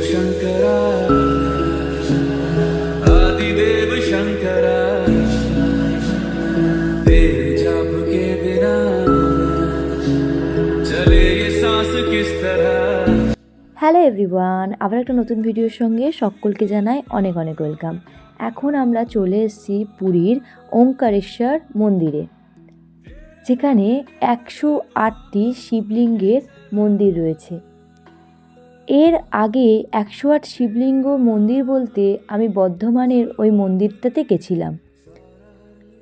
शङ्करा आदिदेव शङ्करा तेरे जाप के बिना चले ये सांस किस तरह হ্যালো এভরিওয়ান আবার একটা নতুন ভিডিওর সঙ্গে সকলকে জানাই অনেক অনেক ওয়েলকাম এখন আমরা চলে এসেছি পুরীর ওঙ্কারেশ্বর মন্দিরে যেখানে একশো আটটি শিবলিঙ্গের মন্দির রয়েছে এর আগে একশো আট শিবলিঙ্গ মন্দির বলতে আমি বর্ধমানের ওই মন্দিরটাতে গেছিলাম।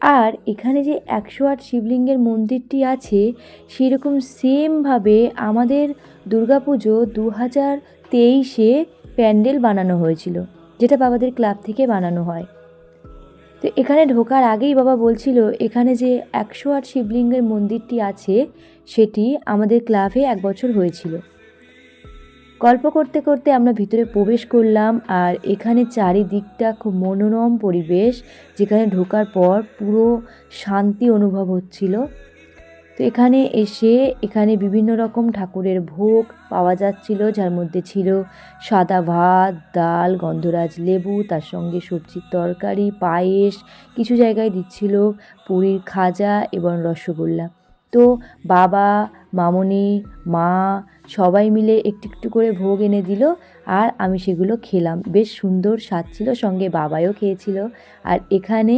আর এখানে যে একশো আট শিবলিঙ্গের মন্দিরটি আছে, সেরকম সেমভাবে আমাদের দুর্গাপুজো দু হাজার তেইশে প্যান্ডেল বানানো হয়েছিল, যেটা বাবাদের ক্লাব থেকে বানানো হয়। তো এখানে ঢোকার আগেই বাবা বলছিল, এখানে যে একশো আট শিবলিঙ্গের মন্দিরটি আছে, সেটি আমাদের ক্লাবে এক বছর হয়েছিল। গল্প করতে করতে আমরা ভিতরে প্রবেশ করলাম আর এখানে চারিদিকটা খুব মনোরম পরিবেশ, যেখানে ঢোকার পর পুরো শান্তি অনুভব হচ্ছিল। তো এখানে এসে এখানে বিভিন্ন রকম ঠাকুরের ভোগ পাওয়া যাচ্ছিল, যার মধ্যে ছিল সাদা ভাত, ডাল, গন্ধরাজ লেবু, তার সঙ্গে সবজির তরকারি, পায়েস, কিছু জায়গায় দিচ্ছিল পুরীর খাজা এবং রসগোল্লা। তো বাবা মামনি, মা সবাই মিলে একটু একটু করে ভোগ এনে দিল আর আমি সেগুলো খেলাম। বেশ সুন্দর স্বাদ ছিল, সঙ্গে বাবাও খেয়েছিল। আর এখানে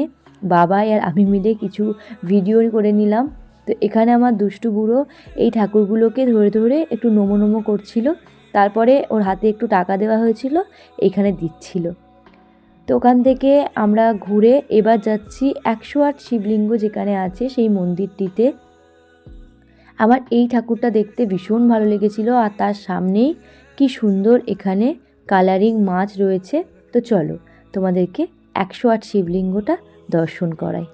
বাবাই আর আমি মিলে কিছু ভিডিও করে নিলাম। তো এখানে আমার দুষ্টু বুড়ো এই ঠাকুরগুলোকে ধরে ধরে একটু নমো নমো করছিল। তারপরে ওর হাতে একটু টাকা দেওয়া হয়েছিল, এখানে দিচ্ছিল। তো ওখান থেকে আমরা ঘুরে এবার যাচ্ছি একশো আট শিবলিঙ্গ যেখানে আছে সেই মন্দিরটিতে। আমার এই ঠাকুরটা দেখতে ভীষণ ভালো লেগেছিল আর তার সামনেই কি সুন্দর এখানে কালারিং মাছ রয়েছে। তো চলো, তোমাদেরকে একশো আট শিবলিঙ্গটা দর্শন করাই।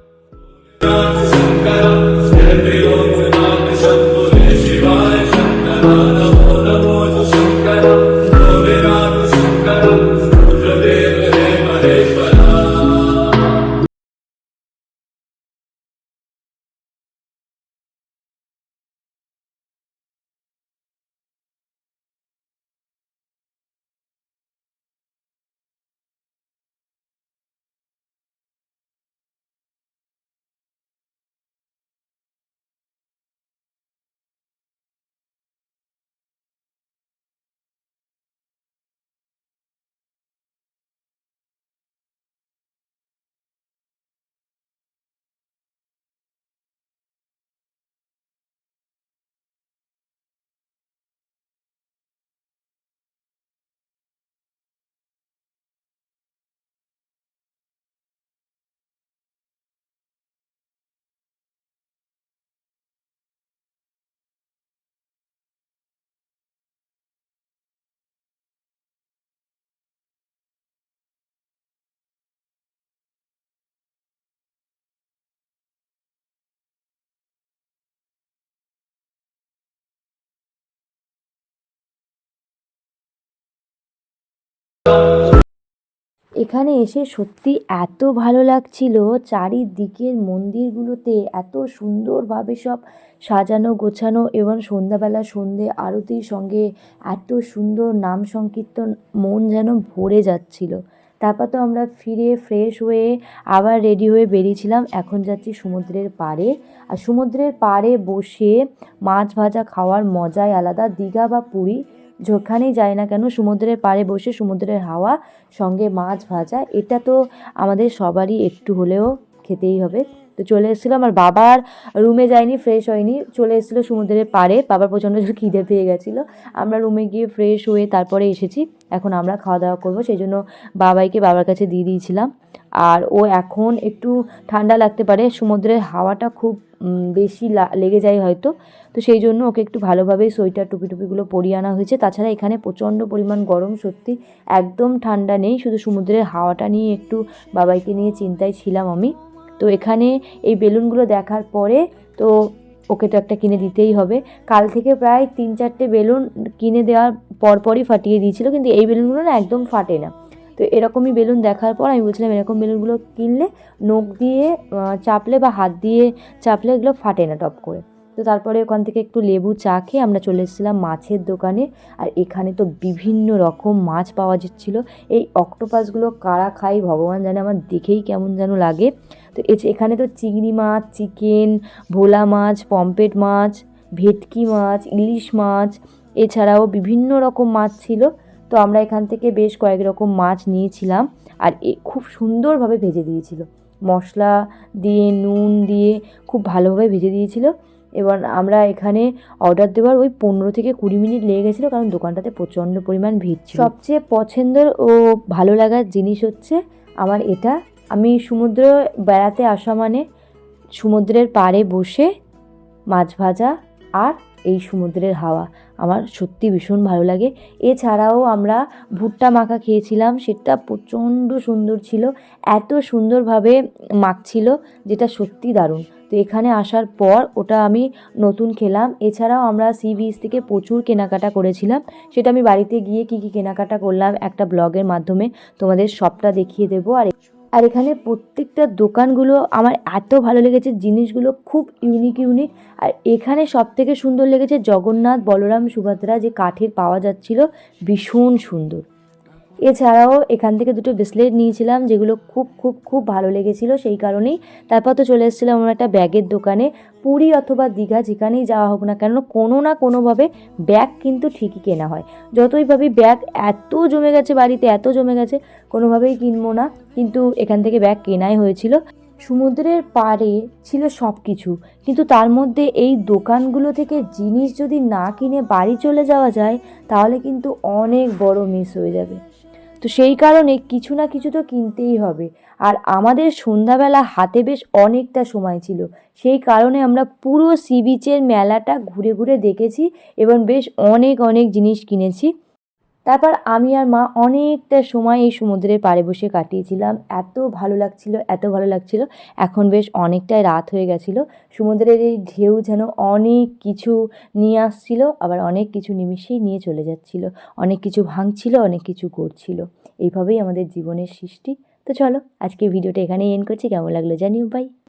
এখানে এসে সত্যি এত ভালো লাগছিল চারিদিকের মন্দিরগুলোতে, এত সুন্দরভাবে সব সাজানো, গোছানো এবং সন্ধ্যাবেলা সন্ধে আরতির সঙ্গে এত সুন্দর নাম সংকীর্তন, মন যেন ভরে যাচ্ছিল। তারপর তো আমরা ফিরে ফ্রেশ হয়ে আবার রেডি হয়ে বেরিয়েছিলাম। এখন যাচ্ছি সমুদ্রের পাড়ে। আর সমুদ্রের পাড়ে বসে মাছ ভাজা খাওয়ার মজাই আলাদা। দীঘা বা পুরী যেখানেই যাই না কেন, সমুদ্রের পাড়ে বসে সমুদ্রের হাওয়া, সঙ্গে মাছ ভাজা, এটা তো আমাদের সবারই একটু হলেও খেতেই হবে। তো চলে এসেছিলাম আর বাবার রুমে যায়নি ফ্রেশ হয়নি, চলে এসেছিল সমুদ্রের পাড়ে, বাবার প্রচণ্ড খিদে পেয়ে গেছিল। আমরা রুমে গিয়ে ফ্রেশ হয়ে তারপরে এসেছি, এখন আমরা খাওয়া দাওয়া করব, সেই জন্য বাবাইকে বাবার কাছে দিয়ে দিয়েছিলাম। আর ও এখন একটু ঠান্ডা লাগতে পারে। সমুদ্রের হাওয়াটা খুব বেশি লেগে যায় হয়তো। তো সেই জন্য ওকে একটু ভালোভাবে সোয়েটার টুপি টুপিগুলো পরিয়ে আনা হয়েছে। তাছাড়া এখানে প্রচণ্ড পরিমাণ গরম সত্যি একদম ঠান্ডা নেই। শুধু সমুদ্রের হাওয়াটা নিয়ে একটু বাবাইকে নিয়ে চিন্তায় ছিলাম আমি। তো এখানে এই বেলুনগুলো দেখার পরে তো ওকে তো একটা কিনে দিতেই হবে। কাল থেকে প্রায় তিন চারটে বেলুন কিনে দেওয়ার পরপরই ফাটিয়ে দিয়েছিল। কিন্তু এই বেলুনগুলো না একদম ফাটে না। তো এরকমই বেলুন দেখার পর আমি বলছিলাম, এরকম বেলুনগুলো কিনলে নখ দিয়ে চাপলে বা হাত দিয়ে চাপলে এগুলো ফাটে না টপ করে। তো তারপরে ওখান থেকে একটু লেবু চা খেয়ে আমরা চলে এসেছিলাম মাছের দোকানে। আর এখানে তো বিভিন্ন রকম মাছ পাওয়া যাচ্ছিল। এই অক্টোপাসগুলো কারা খাই ভগবান জানে, আমার দেখেই কেমন যেন লাগে। তো এখানে তো চিংড়ি মাছ, চিকেন, ভোলা মাছ পম্পেট মাছ, ভেটকি মাছ, ইলিশ মাছ, এছাড়াও বিভিন্ন রকম মাছ ছিল। তো আমরা এখান থেকে বেশ কয়েক রকম মাছ নিয়েছিলাম আর এ খুব সুন্দরভাবে ভেজে দিয়েছিল। মশলা দিয়ে, নুন দিয়ে খুব ভালোভাবে ভেজে দিয়েছিল। এবার আমরা এখানে অর্ডার দেওয়ার ওই পনেরো থেকে কুড়ি মিনিট লেগে গেছিল কারণ দোকানটাতে প্রচণ্ড পরিমাণ ভিড় ছিল। সবচেয়ে পছন্দের ও ভালো লাগার জিনিস হচ্ছে আমার এটা। আমি সমুদ্র বেড়াতে আসা মানে সমুদ্রের পাড়ে বসে মাছ ভাজা আর এই সমুদ্রের হাওয়া। আমার সত্যি ভীষণ ভালো লাগে। এছাড়াও আমরা ভুট্টা মাখা খেয়েছিলাম, সেটা প্রচণ্ড সুন্দর ছিল, এত সুন্দরভাবে মাখছিল যেটা সত্যি দারুণ। তো এখানে আসার পর ওটা আমি নতুন খেলাম। এছাড়াও আমরা সি বিচ থেকে প্রচুর কেনাকাটা করেছিলাম। সেটা আমি বাড়িতে গিয়ে কী কী কেনাকাটা করলাম একটা ব্লগের মাধ্যমে তোমাদের সবটা দেখিয়ে দেবো। আর আর এখানে প্রত্যেকটা দোকানগুলো আমার এত ভালো লেগেছে, জিনিসগুলো খুব ইউনিক ইউনিক আর এখানে সব থেকে সুন্দর লেগেছে জগন্নাথ বলরাম সুভদ্রা যে কাঠের পাওয়া যাচ্ছিল, ভীষণ সুন্দর। এছাড়াও এখান থেকে দুটো ব্রেসলেট নিয়েছিলাম, যেগুলো খুব খুব খুব ভালো লেগেছিলো সেই কারণেই। তারপর তো চলে এসেছিলাম আমরা একটা ব্যাগের দোকানে, পুরী অথবা দীঘা যেখানেই যাওয়া হোক না কেন, কোনো না কোনোভাবে ব্যাগ কিন্তু ঠিকই কেনা হয়। যতই ভাবি ব্যাগ এত জমে গেছে বাড়িতে, এত জমে গেছে, কোনোভাবেই কিনবো না। কিন্তু এখান থেকে ব্যাগ কেনাই হয়েছিল। সমুদ্রের পাড়ে ছিল সব কিছু কিন্তু তার মধ্যে এই দোকানগুলো থেকে জিনিস যদি না কিনে বাড়ি চলে যাওয়া যায়, তাহলে কিন্তু অনেক বড় মিস হয়ে যাবে। তো সেই কারণে কিছু না কিছু তো কিনতেই হবে। আর আমাদের সন্ধ্যাবেলা হাতে বেশ অনেকটা সময় ছিল। সেই কারণে আমরা পুরো সি বিচের মেলাটা ঘুরে ঘুরে দেখেছি এবং বেশ অনেক অনেক জিনিস কিনেছি। তারপর আমি আর মা অনেকটা সময় এই সমুদ্রের পাড়ে বসে কাটিয়েছিলাম। এত ভালো লাগছিল, এত ভালো লাগছিল। এখন বেশ অনেকটাই রাত হয়ে গেছিল। সমুদ্রের এই ঢেউ যেন অনেক কিছু নিয়ে আসছিল, আবার অনেক কিছু নিমিষেই নিয়ে চলে যাচ্ছিল। অনেক কিছু ভাঙছিল, অনেক কিছু করছিল। এইভাবেই আমাদের জীবনের সৃষ্টি। তো চলো আজকে ভিডিওটা এখানেই এন্ড করছি। কেমন লাগল জানিও বাই